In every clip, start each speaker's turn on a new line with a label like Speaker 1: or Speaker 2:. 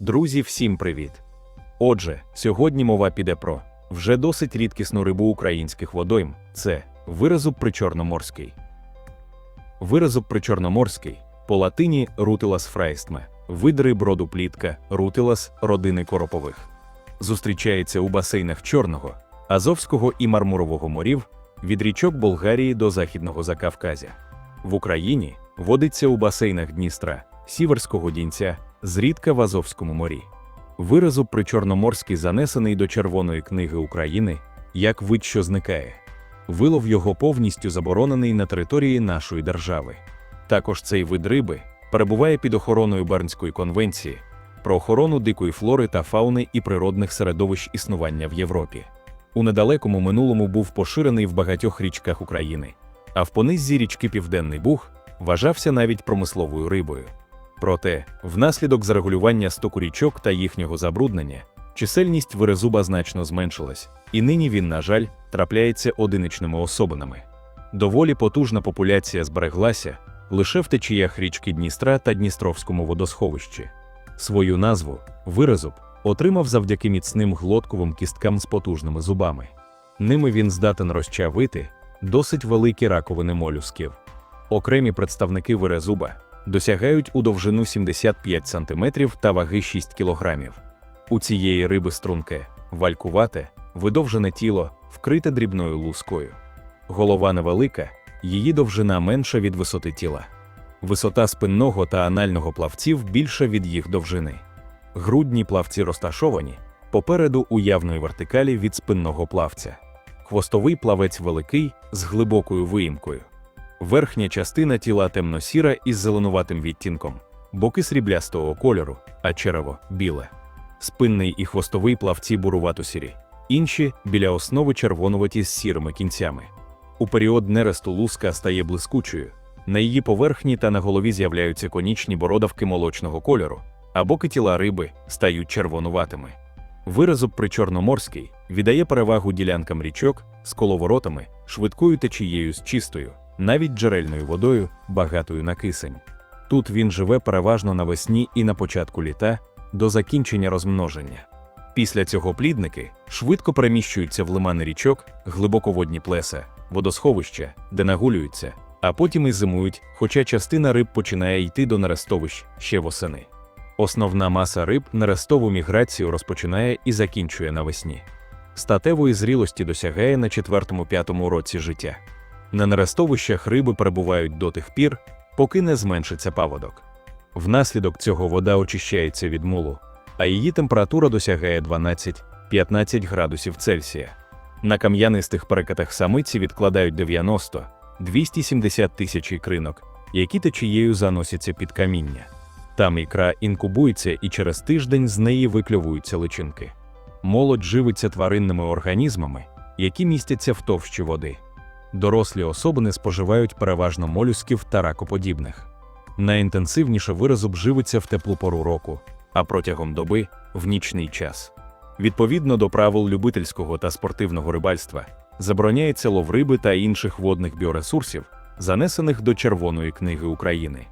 Speaker 1: Друзі, всім привіт! Отже, сьогодні мова піде про вже досить рідкісну рибу українських водойм це виразуб причорноморський. Виразуб причорноморський по латині рутилас фраїстме, вид риб роду плітка, рутилас родини коропових. Зустрічається у басейнах Чорного, Азовського і Мармурового морів від річок Болгарії до Західного Закавказя. В Україні водиться у басейнах Дністра, Сіверського Дінця, зрідка в Азовському морі. Виразуб причорноморський занесений до Червоної книги України як вид, що зникає. Вилов його повністю заборонений на території нашої держави. Також цей вид риби перебуває під охороною Бернської конвенції про охорону дикої флори та фауни і природних середовищ існування в Європі. У недалекому минулому був поширений в багатьох річках України, а в понизі річки Південний Буг вважався навіть промисловою рибою. Проте, внаслідок зарегулювання стоку річок та їхнього забруднення, чисельність вирезуба значно зменшилась, і нині він, на жаль, трапляється одиничними особинами. Доволі потужна популяція збереглася лише в течіях річки Дністра та Дністровському водосховищі. Свою назву вирезуб отримав завдяки міцним глотковим кісткам з потужними зубами. Ними він здатен розчавити досить великі раковини молюсків. Окремі представники вирезуба досягають у довжину 75 см та ваги 6 кг. У цієї риби струнке, валькувате, видовжене тіло, вкрите дрібною лускою. Голова невелика, її довжина менша від висоти тіла. Висота спинного та анального плавців більша від їх довжини. Грудні плавці розташовані попереду у явної вертикалі від спинного плавця. Хвостовий плавець великий з глибокою виїмкою. Верхня частина тіла темно-сіра із зеленуватим відтінком, боки сріблястого кольору, а черево біле. Спинний і хвостовий плавці бурувато-сірі, інші біля основи червонуваті з сірими кінцями. У період нересту луска стає блискучою. На її поверхні та на голові з'являються конічні бородавки молочного кольору, а боки тіла риби стають червонуватими. Виразуб причорноморський віддає перевагу ділянкам річок з коловоротами, швидкою течією з чистою, навіть джерельною водою, багатою на кисень. Тут він живе переважно навесні і на початку літа до закінчення розмноження. Після цього плідники швидко переміщуються в лимани річок, глибоководні плеса, водосховища, де нагулюються, а потім і зимують, хоча частина риб починає йти до нерестовищ ще восени. Основна маса риб нерестову міграцію розпочинає і закінчує навесні. Статевої зрілості досягає на 4-5 році життя. На нерестовищах риби перебувають до тих пір, поки не зменшиться паводок. Внаслідок цього вода очищається від мулу, а її температура досягає 12-15 градусів Цельсія. На кам'янистих перекатах самиці відкладають 90-270 тисяч ікринок, які течією заносяться під каміння. Там ікра інкубується і через тиждень з неї викльовуються личинки. Молодь живиться тваринними організмами, які містяться в товщі води. Дорослі особини споживають переважно молюсків та ракоподібних. Найінтенсивніше виразуб живиться в теплу пору року, а протягом доби в нічний час. Відповідно до правил любительського та спортивного рибальства, забороняється лов риби та інших водних біоресурсів, занесених до Червоної книги України.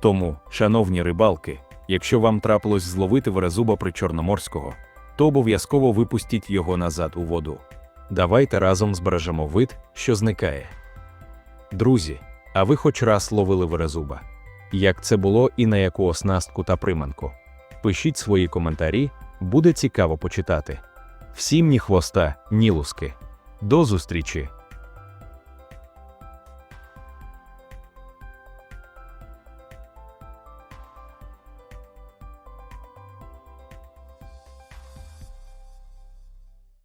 Speaker 1: Тому, шановні рибалки, якщо вам трапилось зловити верезуба причорноморського, то обов'язково випустіть його назад у воду. Давайте разом збережемо вид, що зникає. Друзі, а ви хоч раз ловили верезуба? Як це було і на яку оснастку та приманку? Пишіть свої коментарі, буде цікаво почитати. Всім ні хвоста, ні луски. До зустрічі!